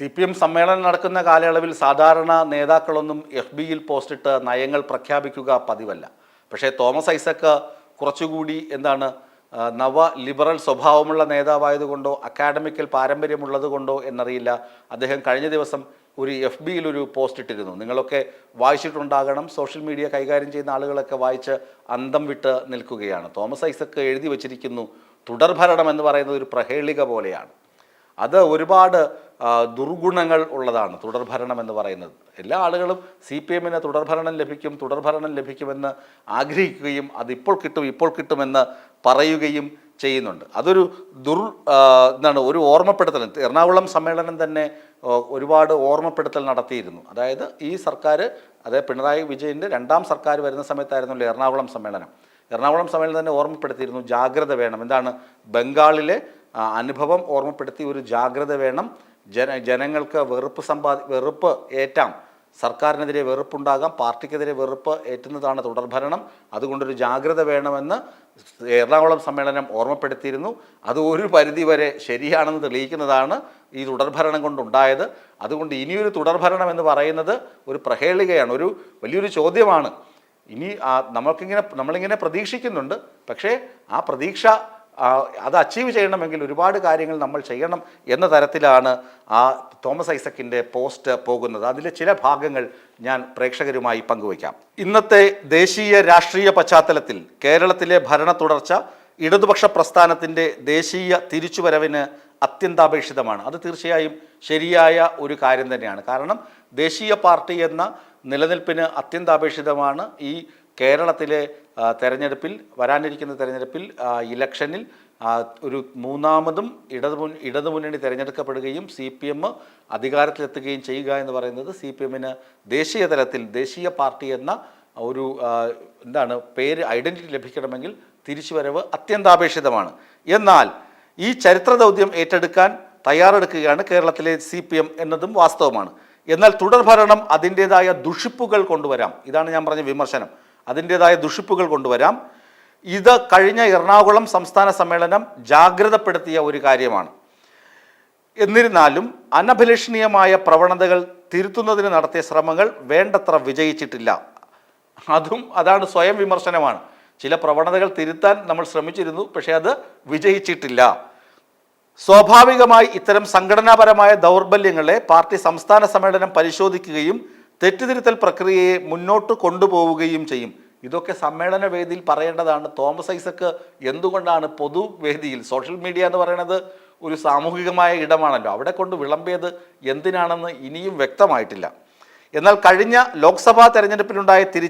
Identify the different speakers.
Speaker 1: C P M സമ്മേളനം നടക്കുന്ന കാലയളവിൽ സാധാരണ നേതാക്കളൊന്നും എഫ് ബിയിൽ പോസ്റ്റിട്ട് നയങ്ങൾ പ്രഖ്യാപിക്കുക പതിവല്ല. പക്ഷേ തോമസ് ഐസക്ക് കുറച്ചുകൂടി എന്താണ് നവ ലിബറൽ സ്വഭാവമുള്ള നേതാവായതുകൊണ്ടോ അക്കാഡമിക്കൽ പാരമ്പര്യമുള്ളതുകൊണ്ടോ എന്നറിയില്ല. അദ്ദേഹം കഴിഞ്ഞ ദിവസം ഒരു എഫ് ബിയിൽ ഒരു പോസ്റ്റ് ഇട്ടിരുന്നു നിങ്ങളൊക്കെ വായിച്ചിട്ടുണ്ടാകണം സോഷ്യൽ മീഡിയ കൈകാര്യം ചെയ്യുന്ന ആളുകളൊക്കെ വായിച്ച് അന്തം വിട്ട് നിൽക്കുകയാണ്. തോമസ് ഐസക്ക് എഴുതി വച്ചിരിക്കുന്നു തുടർഭരണം എന്ന് പറയുന്നത് ഒരു പ്രഹേളിക പോലെയാണ്. അത് ഒരുപാട് ദുർഗുണങ്ങൾ ഉള്ളതാണ് തുടർഭരണം എന്ന് പറയുന്നത്. എല്ലാ ആളുകളും സി പി എമ്മിന് തുടർഭരണം ലഭിക്കും തുടർഭരണം ലഭിക്കുമെന്ന് ആഗ്രഹിക്കുകയും അതിപ്പോൾ കിട്ടും ഇപ്പോൾ കിട്ടുമെന്ന് പറയുകയും ചെയ്യുന്നുണ്ട്. അതൊരു ദുർ എന്താണ് ഒരു ഓർമ്മപ്പെടുത്തൽ. എറണാകുളം സമ്മേളനം തന്നെ ഒരുപാട് ഓർമ്മപ്പെടുത്തൽ നടത്തിയിരുന്നു. അതായത് ഈ സർക്കാർ അതായത് പിണറായി വിജയന്റെ രണ്ടാം സർക്കാർ വരുന്ന സമയത്തായിരുന്നല്ലോ എറണാകുളം സമ്മേളനം. എറണാകുളം സമ്മേളനം തന്നെ ഓർമ്മപ്പെടുത്തിയിരുന്നു ജാഗ്രത വേണം. എന്താണ് ബംഗാളിലെ അനുഭവം ഓർമ്മപ്പെടുത്തി ഒരു ജാഗ്രത വേണം. ജന ജനങ്ങൾക്ക് വെറുപ്പ് സമ്പാദി വെറുപ്പ് ഏറ്റാം സർക്കാരിനെതിരെ വെറുപ്പുണ്ടാകാം പാർട്ടിക്കെതിരെ വെറുപ്പ് ഏറ്റുന്നതാണ് തുടർഭരണം. അതുകൊണ്ടൊരു ജാഗ്രത വേണമെന്ന് എറണാകുളം സമ്മേളനം ഓർമ്മപ്പെടുത്തിയിരുന്നു. അത് ഒരു പരിധിവരെ ശരിയാണെന്ന് തെളിയിക്കുന്നതാണ് ഈ തുടർഭരണം കൊണ്ടുണ്ടായത്. അതുകൊണ്ട് ഇനിയൊരു തുടർഭരണം എന്ന് പറയുന്നത് ഒരു പ്രഹേളികയാണ് ഒരു വലിയൊരു ചോദ്യമാണ്. ഇനി നമുക്കിങ്ങനെ നമ്മളിങ്ങനെ പ്രതീക്ഷിക്കുന്നുണ്ട്. പക്ഷേ ആ പ്രതീക്ഷ അത് അച്ചീവ് ചെയ്യണമെങ്കിൽ ഒരുപാട് കാര്യങ്ങൾ നമ്മൾ ചെയ്യണം എന്ന തരത്തിലാണ് ആ തോമസ് ഐസക്കിന്റെ പോസ്റ്റ് പോകുന്നത്. അതിലെ ചില ഭാഗങ്ങൾ ഞാൻ പ്രേക്ഷകരുമായി പങ്കുവയ്ക്കാം. ഇന്നത്തെ ദേശീയ രാഷ്ട്രീയ പശ്ചാത്തലത്തിൽ കേരളത്തിലെ ഭരണ തുടർച്ച ഇടതുപക്ഷ പ്രസ്ഥാനത്തിന്റെ ദേശീയ തിരിച്ചുവരവിന് അത്യന്താപേക്ഷിതമാണ്. അത് തീർച്ചയായും ശരിയായ ഒരു കാര്യം തന്നെയാണ്. കാരണം ദേശീയ പാർട്ടി എന്ന നിലനിൽപ്പിന് അത്യന്താപേക്ഷിതമാണ് ഈ കേരളത്തിലെ തെരഞ്ഞെടുപ്പിൽ വരാനിരിക്കുന്ന തെരഞ്ഞെടുപ്പിൽ ഇലക്ഷനിൽ ഒരു മൂന്നാമതും ഇടതുമുൻ ഇടതുമുന്നണി തിരഞ്ഞെടുക്കപ്പെടുകയും സി പി എം അധികാരത്തിലെത്തുകയും ചെയ്യുക എന്ന് പറയുന്നത് സി പി എമ്മിന് ദേശീയ തലത്തിൽ ദേശീയ പാർട്ടി എന്ന ഒരു എന്താണ് പേര് ഐഡന്റിറ്റി ലഭിക്കണമെങ്കിൽ തിരിച്ചുവരവ് അത്യന്താപേക്ഷിതമാണ്. എന്നാൽ ഈ ചരിത്ര ദൗത്യം ഏറ്റെടുക്കാൻ തയ്യാറെടുക്കുകയാണ് കേരളത്തിലെ സി പി എം എന്നതും വാസ്തവമാണ്. എന്നാൽ തുടർഭരണം അതിന്റെതായ ദുഷിപ്പുകൾ കൊണ്ടുവരാം. ഇതാണ് ഞാൻ പറഞ്ഞ വിമർശനം. അതിന്റെതായ ദുഷിപ്പുകൾ കൊണ്ടുവരാം. ഇത് കഴിഞ്ഞ എറണാകുളം സംസ്ഥാന സമ്മേളനം ജാഗ്രതപ്പെടുത്തിയ ഒരു കാര്യമാണ്. എന്നിരുന്നാലും അനഭിലഷണീയമായ പ്രവണതകൾ തിരുത്തുന്നതിന് നടത്തിയ ശ്രമങ്ങൾ വേണ്ടത്ര വിജയിച്ചിട്ടില്ല. അതും അതാണ് സ്വയം വിമർശനമാണ്. ചില പ്രവണതകൾ തിരുത്താൻ നമ്മൾ ശ്രമിച്ചിരുന്നു പക്ഷേ അത് വിജയിച്ചിട്ടില്ല. സ്വാഭാവികമായി ഇത്തരം സംഘടനാപരമായ ദൗർബല്യങ്ങളെ പാർട്ടി സംസ്ഥാന സമ്മേളനം പരിശോധിക്കുകയും തെറ്റുതിരുത്തൽ പ്രക്രിയയെ മുന്നോട്ട് കൊണ്ടുപോവുകയും ചെയ്യും. ഇതൊക്കെ സമ്മേളന വേദിയിൽ പറയേണ്ടതാണ്. തോമസ് ഐസക്ക് എന്തുകൊണ്ടാണ് പൊതുവേദിയിൽ സോഷ്യൽ മീഡിയ എന്ന് പറയുന്നത് ഒരു സാമൂഹികമായ ഇടമാണല്ലോ. അവിടെ കൊണ്ട് വിളമ്പിയത് എന്തിനാണെന്ന് ഇനിയും വ്യക്തമായിട്ടില്ല. എന്നാൽ കഴിഞ്ഞ ലോക്സഭാ തെരഞ്ഞെടുപ്പിലുണ്ടായ തിരി